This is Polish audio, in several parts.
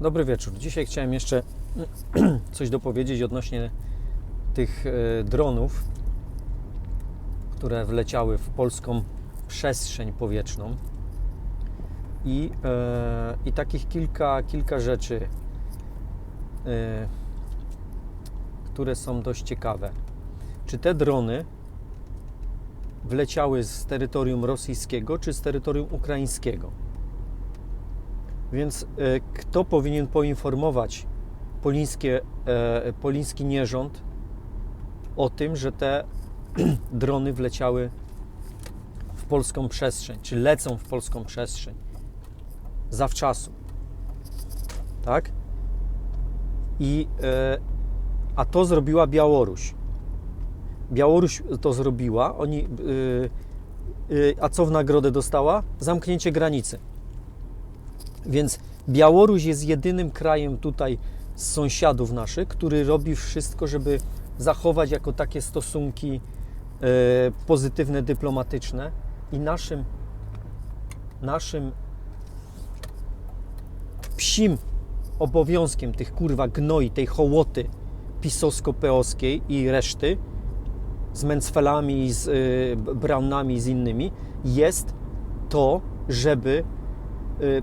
Dobry wieczór. Dzisiaj chciałem jeszcze coś dopowiedzieć odnośnie tych e, dronów, które wleciały w polską przestrzeń powietrzną. I, e, i takich kilka, kilka rzeczy, e, które są dość ciekawe. Czy te drony wleciały z terytorium rosyjskiego, czy z terytorium ukraińskiego? Więc e, kto powinien poinformować polińskie, e, poliński nierząd o tym, że te drony wleciały w polską przestrzeń, czy lecą w polską przestrzeń zawczasu? Tak? I, e, a to zrobiła Białoruś. Białoruś to zrobiła. Oni, a co w nagrodę dostała? Zamknięcie granicy. Więc Białoruś jest jedynym krajem tutaj z sąsiadów naszych, który robi wszystko, żeby zachować jako takie stosunki e, pozytywne, dyplomatyczne. I naszym naszym psim obowiązkiem tych kurwa gnoi, tej hołoty pisowsko-peowskiej i reszty z Mencfelami, z y, Brownami, z innymi jest to, żeby y,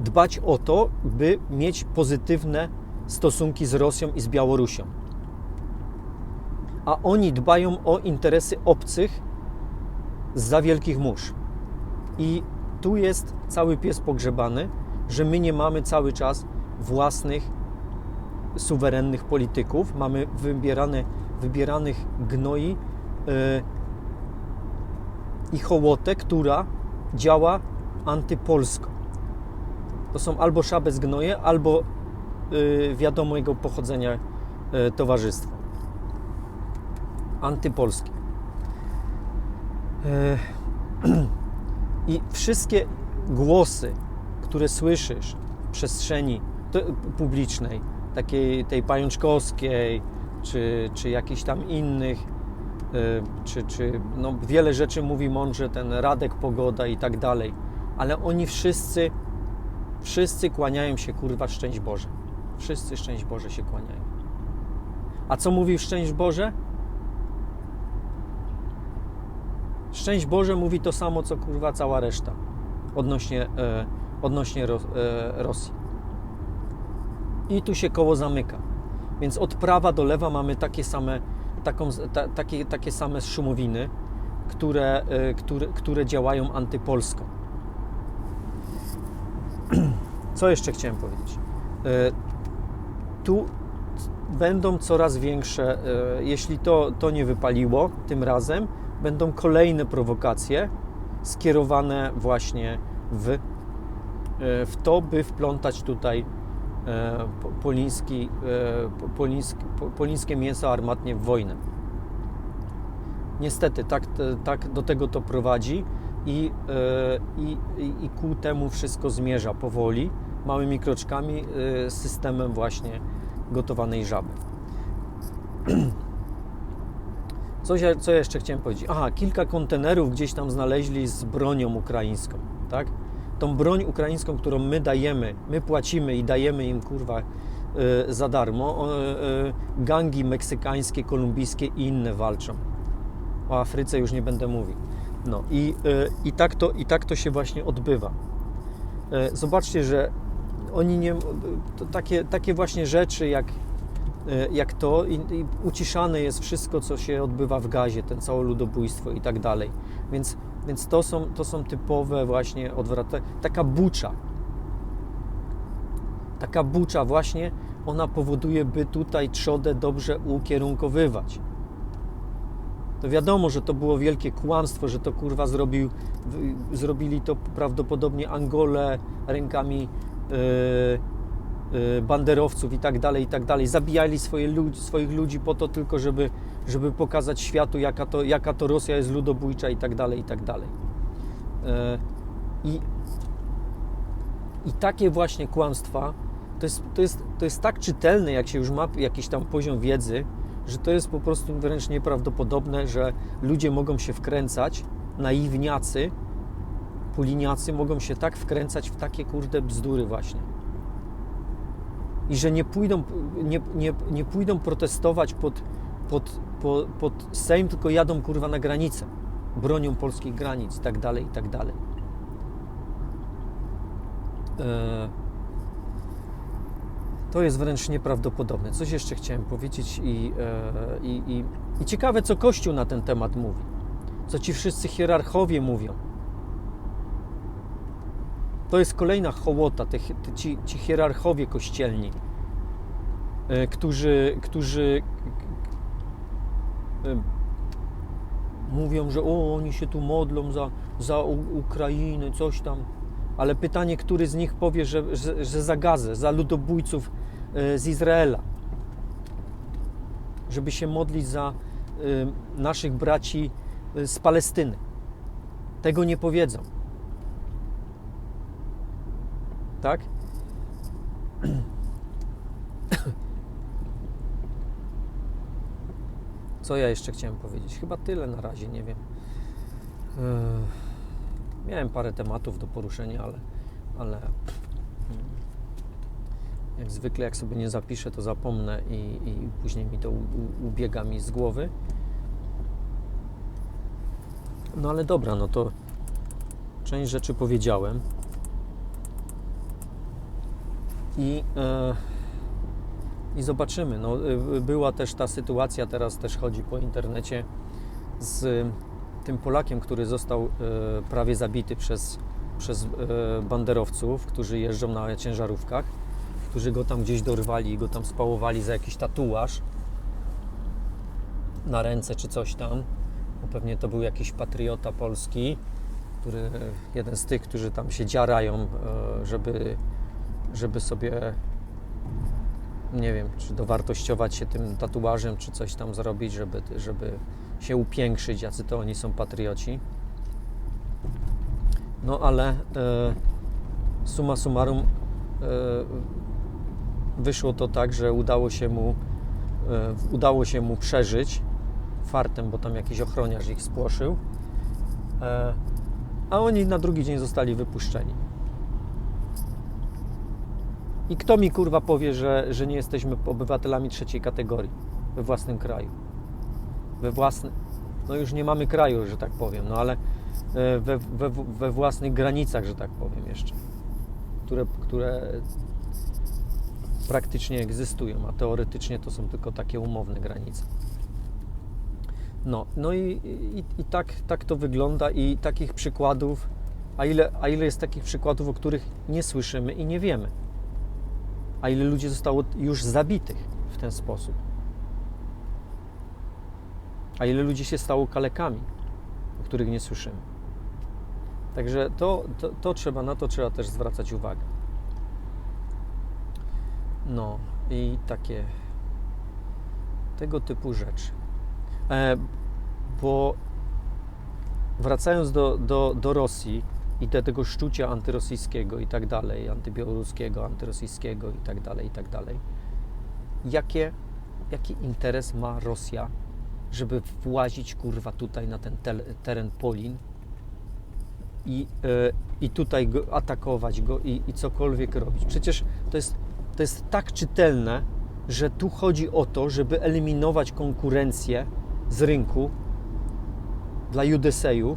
dbać o to, by mieć pozytywne stosunki z Rosją i z Białorusią. A oni dbają o interesy obcych za wielkich mórz. I tu jest cały pies pogrzebany, że my nie mamy cały czas własnych suwerennych polityków, mamy wybierane, wybieranych gnoi yy, i hołotę, która działa antypolsko. To są albo szabec gnoje, albo yy, wiadomo jego pochodzenia yy, towarzystwo. Antypolskie. Yy, I wszystkie głosy, które słyszysz w przestrzeni publicznej, takiej tej pajączkowskiej, czy, czy jakichś tam innych, yy, czy, czy no wiele rzeczy mówi mądrze, ten Radek Pogoda i tak dalej, ale oni wszyscy, wszyscy kłaniają się, kurwa, szczęść Boże. Wszyscy szczęść Boże się kłaniają. A co mówił szczęść Boże? Szczęść Boże mówi to samo, co kurwa cała reszta odnośnie, e, odnośnie Ro, e, Rosji. I tu się koło zamyka. Więc od prawa do lewa mamy takie same, taką, ta, takie, takie same szumowiny, które, e, które, które działają antypolsko. Co jeszcze chciałem powiedzieć? E, Tu będą coraz większe, e, jeśli to, to nie wypaliło tym razem, będą kolejne prowokacje skierowane właśnie w, e, w to, by wplątać tutaj po- poliński, e, po- polińsk, po- polińskie mięso armatnie w wojnę. Niestety tak, tak do tego to prowadzi i, i, i ku temu wszystko zmierza powoli, małymi kroczkami, e, systemem właśnie gotowanej żaby. Co jeszcze chciałem powiedzieć? Aha, kilka kontenerów gdzieś tam znaleźli z bronią ukraińską, tak? Tą broń ukraińską, którą my dajemy, my płacimy i dajemy im, kurwa, y, za darmo, y, gangi meksykańskie, kolumbijskie i inne walczą. O Afryce już nie będę mówił. No i, y, i, tak, to, i tak to się właśnie odbywa. Y, Zobaczcie, że oni nie. Takie, takie właśnie rzeczy jak, y, jak to, i, i uciszane jest wszystko, co się odbywa w gazie, ten całe ludobójstwo i tak dalej. Więc, więc to, są, to są typowe właśnie odwroty. Taka bucza. Taka bucza właśnie, ona powoduje, by tutaj trzodę dobrze ukierunkowywać. To wiadomo, że to było wielkie kłamstwo, że to kurwa zrobił, zrobili to prawdopodobnie Angole rękami banderowców i tak dalej, i tak dalej. Zabijali swoje ludzi, swoich ludzi po to tylko, żeby, żeby pokazać światu, jaka to, jaka to Rosja jest ludobójcza i tak dalej, i tak dalej. Yy, I, I takie właśnie kłamstwa to jest, to, jest, to jest tak czytelne, jak się już ma jakiś tam poziom wiedzy, że to jest po prostu wręcz nieprawdopodobne, że ludzie mogą się wkręcać, naiwniacy, poliniacy mogą się tak wkręcać w takie kurde bzdury właśnie. I że nie pójdą, nie, nie, nie pójdą protestować pod, pod, pod, pod Sejm, tylko jadą kurwa na granicę. Bronią polskich granic i tak dalej, i tak dalej. E, To jest wręcz nieprawdopodobne. Coś jeszcze chciałem powiedzieć i, e, i, i, i ciekawe, co Kościół na ten temat mówi. Co ci wszyscy hierarchowie mówią. To jest kolejna hołota, te, te, ci, ci hierarchowie kościelni, e, którzy, którzy e, mówią, że o, oni się tu modlą za, za Ukrainę, coś tam. Ale pytanie, który z nich powie, że, że, że za Gazę, za ludobójców e, z Izraela, żeby się modlić za naszych braci z Palestyny. Tego nie powiedzą. Tak? Co ja jeszcze chciałem powiedzieć? Chyba tyle na razie, nie wiem. Miałem parę tematów do poruszenia, ale, ale mm, jak zwykle, jak sobie nie zapiszę, to zapomnę i, i później mi to u, u, ubiega mi z głowy. No ale dobra, no to część rzeczy powiedziałem. I, e, I zobaczymy. No, y, była też ta sytuacja, teraz też chodzi po internecie z tym Polakiem, który został e, prawie zabity przez, przez e, banderowców, którzy jeżdżą na ciężarówkach, którzy go tam gdzieś dorwali i go tam spałowali za jakiś tatuaż na ręce czy coś tam. Bo pewnie to był jakiś patriota polski, który, jeden z tych, którzy tam się dziarają, żeby, żeby sobie nie wiem, czy dowartościować się tym tatuażem, czy coś tam zrobić, żeby, żeby się upiększyć, jacy to oni są patrioci. No ale e, summa summarum e, wyszło to tak, że udało się mu e, udało się mu przeżyć fartem, bo tam jakiś ochroniarz ich spłoszył. E, a oni na drugi dzień zostali wypuszczeni. I kto mi kurwa powie, że, że nie jesteśmy obywatelami trzeciej kategorii we własnym kraju? We własnym. No już nie mamy kraju, że tak powiem, no ale e, we, we, we własnych granicach, że tak powiem jeszcze, które, które praktycznie egzystują, a teoretycznie to są tylko takie umowne granice. No, no i, i, i tak, tak to wygląda i takich przykładów, a ile, a ile jest takich przykładów, o których nie słyszymy i nie wiemy a ile ludzi zostało już zabitych w ten sposób. A ile ludzi się stało kalekami, o których nie słyszymy. Także to, to, to trzeba, na to trzeba też zwracać uwagę. No i takie tego typu rzeczy. E, bo wracając do, do, do Rosji, i tego szczucia antyrosyjskiego i tak dalej, antybiałoruskiego, antyrosyjskiego i tak dalej, i tak dalej. Jakie, jaki interes ma Rosja, żeby włazić kurwa tutaj na ten teren Polin i, yy, i tutaj go, atakować go i, i cokolwiek robić? Przecież to jest, to jest tak czytelne, że tu chodzi o to, żeby eliminować konkurencję z rynku dla Judeseju,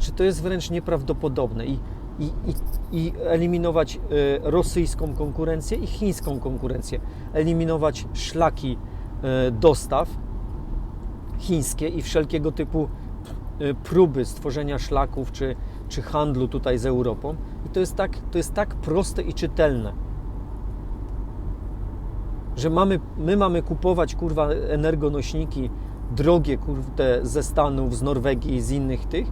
że to jest wręcz nieprawdopodobne i, i, i, i eliminować y, rosyjską konkurencję i chińską konkurencję, eliminować szlaki y, dostaw chińskie i wszelkiego typu y, próby stworzenia szlaków czy, czy handlu tutaj z Europą. I to jest tak, to jest tak proste i czytelne, że mamy, my mamy kupować kurwa energonośniki drogie kurde ze Stanów, z Norwegii z innych tych,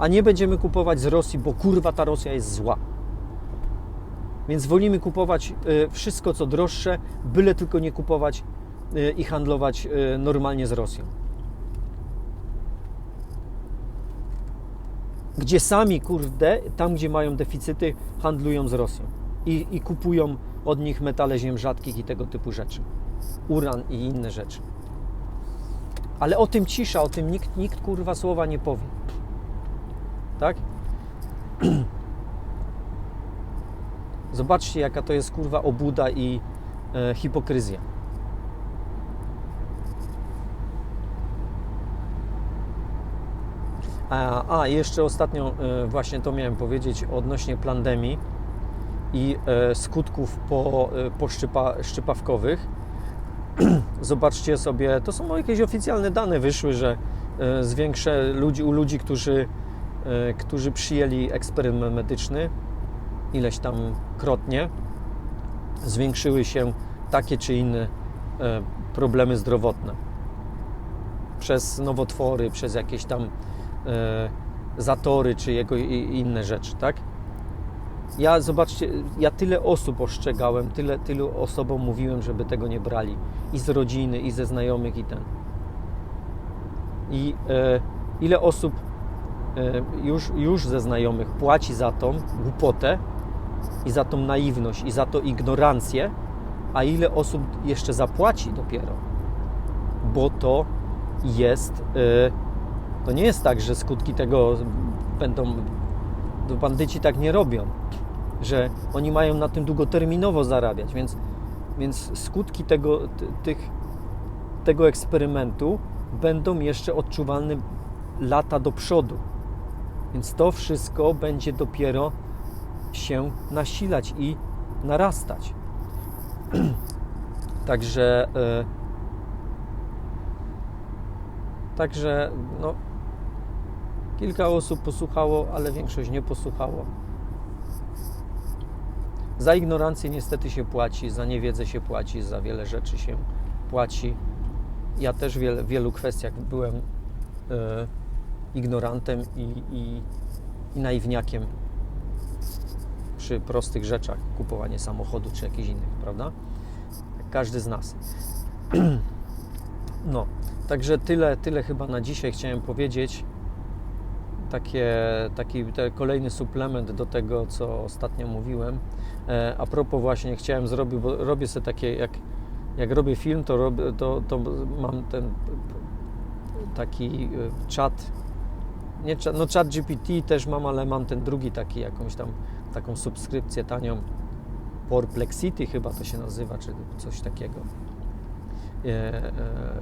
a nie będziemy kupować z Rosji, bo kurwa ta Rosja jest zła. Więc wolimy kupować wszystko co droższe, byle tylko nie kupować i handlować normalnie z Rosją. Gdzie sami, kurde, tam gdzie mają deficyty, handlują z Rosją i, i kupują od nich metale ziem rzadkich i tego typu rzeczy. Uran i inne rzeczy. Ale o tym cisza, o tym nikt, nikt kurwa słowa nie powie tak? Zobaczcie, jaka to jest kurwa obuda i e, hipokryzja. A, a jeszcze ostatnio e, właśnie to miałem powiedzieć odnośnie pandemii i e, skutków po, e, poszczypa, szczypawkowych. Zobaczcie sobie, to są jakieś oficjalne dane wyszły, że e, zwiększe ludzi, u ludzi, którzy, którzy przyjęli eksperyment medyczny ileś tam krotnie, zwiększyły się takie czy inne e, problemy zdrowotne przez nowotwory, przez jakieś tam e, zatory czy jego inne rzeczy, tak? Ja zobaczcie, ja tyle osób ostrzegałem, tyle, tylu osobom mówiłem, żeby tego nie brali. I z rodziny, i ze znajomych, i ten. I e, ile osób już, już ze znajomych płaci za tą głupotę i za tą naiwność i za to ignorancję, a ile osób jeszcze zapłaci dopiero. Bo to jest. e, to nie jest tak, że skutki tego będą. Bandyci tak nie robią, że oni mają na tym długoterminowo zarabiać, więc, więc skutki tego, ty- tych, tego eksperymentu będą jeszcze odczuwalne lata do przodu. Więc to wszystko będzie dopiero się nasilać i narastać. Także. e, Także no, kilka osób posłuchało, ale większość nie posłuchało. Za ignorancję niestety się płaci, za niewiedzę się płaci, za wiele rzeczy się płaci. Ja też w wielu kwestiach byłem e, ignorantem i, i, i naiwniakiem przy prostych rzeczach, kupowanie samochodu czy jakichś innych, prawda? Każdy z nas. No, także tyle, tyle chyba na dzisiaj chciałem powiedzieć. Takie, taki kolejny suplement do tego, co ostatnio mówiłem. E, a propos właśnie chciałem zrobić, bo robię sobie takie, jak, jak robię film, to, robię, to, to mam ten taki e, czat, nie no czat GPT też mam, ale mam ten drugi taki, jakąś tam taką subskrypcję tanią, Perplexity chyba to się nazywa, czy coś takiego. E, e,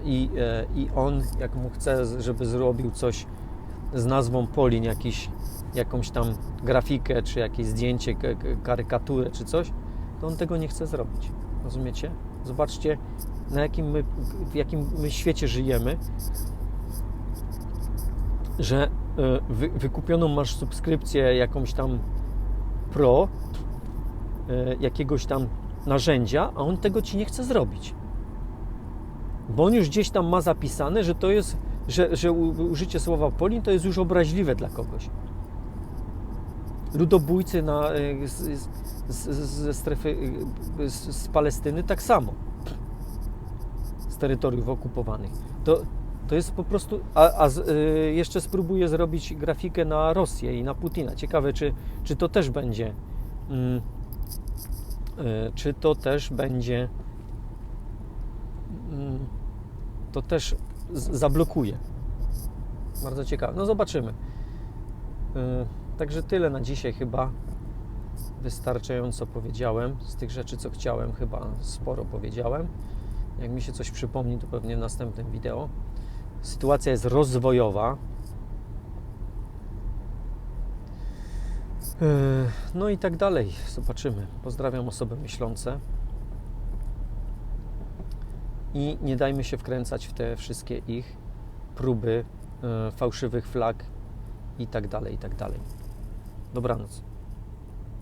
I, e, I on, jak mu chce, żeby zrobił coś z nazwą Polin, jakiś, jakąś tam grafikę, czy jakieś zdjęcie, karykaturę, czy coś, to on tego nie chce zrobić. Rozumiecie? Zobaczcie, na jakim my, w jakim my świecie żyjemy, że wy, wykupioną masz subskrypcję jakąś tam pro, e, jakiegoś tam narzędzia, a on tego ci nie chce zrobić bo on już gdzieś tam ma zapisane, że to jest, że, że użycie słowa Polin to jest już obraźliwe dla kogoś. Ludobójcy na, y, z, z, ze strefy, z, z Palestyny tak samo. Z terytoriów okupowanych. To, to jest po prostu. A, a z, y, jeszcze spróbuję zrobić grafikę na Rosję i na Putina. Ciekawe, czy, czy to też będzie. Mm, y, czy to też będzie mm, to też z- zablokuje. Bardzo ciekawe. No zobaczymy. Yy, Także tyle na dzisiaj chyba. Wystarczająco powiedziałem. Z tych rzeczy, co chciałem, chyba sporo powiedziałem. Jak mi się coś przypomni, to pewnie w następnym wideo. Sytuacja jest rozwojowa. Yy, No i tak dalej. Zobaczymy. Pozdrawiam osoby myślące i nie dajmy się wkręcać w te wszystkie ich próby e, fałszywych flag i tak dalej, i tak dalej. Dobranoc.